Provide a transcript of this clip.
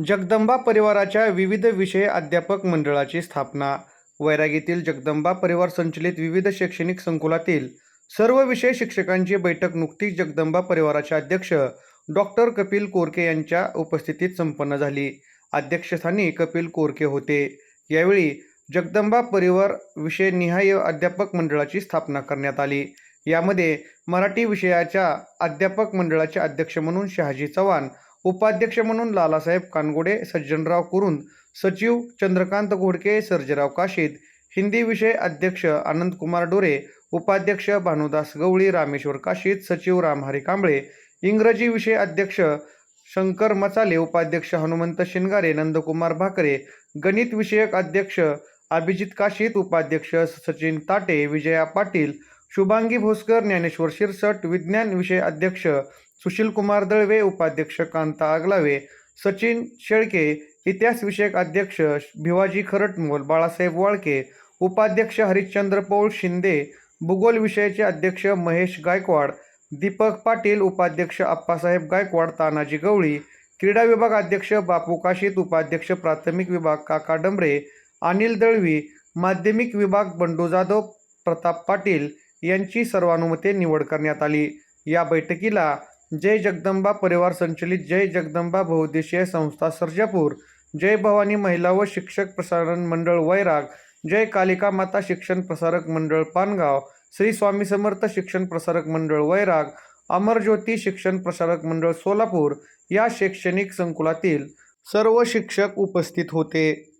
जगदंबा परिवाराच्या विविध विषय अध्यापक मंडळाची स्थापना. वैरागीतील जगदंबा परिवार संचलित विविध शैक्षणिक संकुलातील सर्व विषय शिक्षकांची बैठक नुकतीच जगदंबा परिवाराचे अध्यक्ष डॉक्टर कपिल कोरके यांच्या उपस्थितीत संपन्न झाली. अध्यक्षस्थानी कपिल कोरके होते. यावेळी जगदंबा परिवार विषयनिहाय अध्यापक मंडळाची स्थापना करण्यात आली. यामध्ये मराठी विषयाच्या अध्यापक मंडळाचे अध्यक्ष म्हणून शहाजी चव्हाण उपाध्यक्ष म्हणून लालासाहेब कानगोडे सज्जनराव कुरुंद सचिव चंद्रकांत घोडके सर्जेराव काशीद हिंदी विषय अध्यक्ष आनंदकुमार डोरे उपाध्यक्ष भानुदास गवळी रामेश्वर काशीद सचिव रामहरी कांबळे इंग्रजी विषय अध्यक्ष शंकर मचाले उपाध्यक्ष हनुमंत शिनगारे नंदकुमार भाकरे गणित विषयक अध्यक्ष अभिजित काशीत उपाध्यक्ष सचिन ताटे विजया पाटील शुभांगी भोसकर ज्ञानेश्वर शिरसट विज्ञान विषय अध्यक्ष सुशीलकुमार दळवे उपाध्यक्ष कांता आगलावे सचिन शेळके इतिहास विषयक अध्यक्ष भिवाजी खरटमोल बाळासाहेब वाळके उपाध्यक्ष हरिश्चंद्र पौळ शिंदे भूगोल विषयाचे अध्यक्ष महेश गायकवाड दीपक पाटील उपाध्यक्ष आप्पासाहेब गायकवाड तानाजी गवळी क्रीडा विभाग अध्यक्ष बापू काशीत उपाध्यक्ष प्राथमिक विभाग काका डंबरे अनिल दळवी माध्यमिक विभाग बंडू जाधव प्रताप पाटील यांची सर्वानुमते निवड करण्यात आली. या बैठकीला जय जगदंबा परिवार संचलित जय जगदंबा बहुद्देशीय संस्था सर्जापूर जय भवानी महिला व शिक्षक प्रसारण मंडळ वैराग जय कालिका माता शिक्षण प्रसारक मंडळ पानगाव श्री स्वामी समर्थ शिक्षण प्रसारक मंडळ वैराग अमरज्योती शिक्षण प्रसारक मंडळ सोलापूर या शैक्षणिक संकुलातील सर्व शिक्षक उपस्थित होते.